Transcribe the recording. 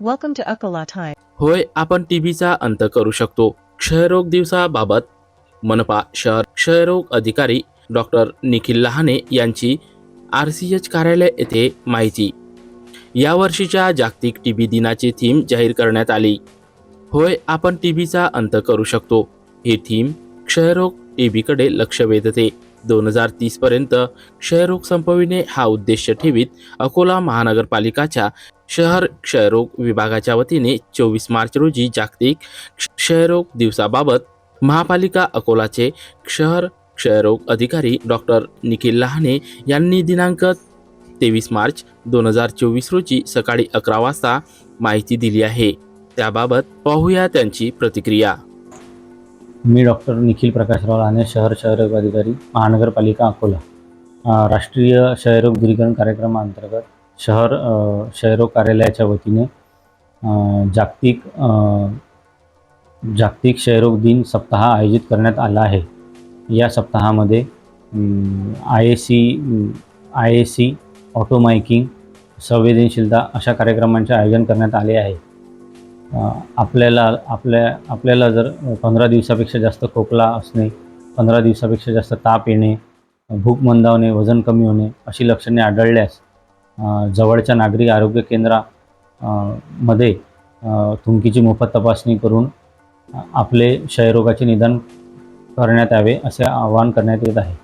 Welcome to Akola time होय आपण टीबीचा अंत करू शकतो. क्षयरोग दिवसाबाबत मनपा शहर क्षयरोग अधिकारी डॉक्टर निखिल लहाने यांची आर सी एच कार्यालय येथे माहिती. यावर्षीच्या जागतिक टीबी दिनाची थीम जाहीर करण्यात आली. होय आपण टीबीचा अंत करू शकतो. ही थीम क्षयरोग टीबीकडे लक्ष वेधते. दोन हजार तीस पर्यंत क्षयरोग संपविणे हा उद्देश ठेवीत अकोला महानगरपालिकाच्या शहर क्षयरोग विभागाच्या वतीने चोवीस मार्च रोजी जागतिक क्षयरोग दिवसाबाबत महापालिका अकोलाचे शहर क्षयरोग अधिकारी डॉक्टर निखिल लहाने यांनी दिनांक तेवीस मार्च दोन हजार चोवीस रोजी सकाळी अकरा वाजता माहिती दिली आहे. त्याबाबत पाहूया त्यांची प्रतिक्रिया. मी डॉक्टर निखिल प्रकाशराव लहाने शहर क्षयरोग अधिकारी महानगरपालिका अकोला. राष्ट्रीय क्षयरोग दूरीकरण कार्यक्रमाअंतर्गत शहर क्षयरोग कार्यालयाच्या वतीने जागतिक जागतिक क्षयरोग दिन सप्ताह आयोजित करण्यात आला आहे. या सप्ताहामध्ये I A C I A C ऑटोमायकिंग संवेदनशीलता अशा कार्यक्रमांचे आयोजन करण्यात आले आहे. आपल्याला आपल्या आपल्याला जर पंधरा दिवसापेक्षा जास्त खोकला असणे पंधरा दिवसापेक्षा जास्त ताप येणे भूक मंदावणे वजन कमी होणे अशी लक्षणे आढळल्यास जवळच्या नागरिक आरोग्य केंद्रा मध्ये थुंकीची मोफत तपासणी करून आपले क्षयरोगाचे निदान करण्यात यावे असे आवाहन करण्यात येत आहे.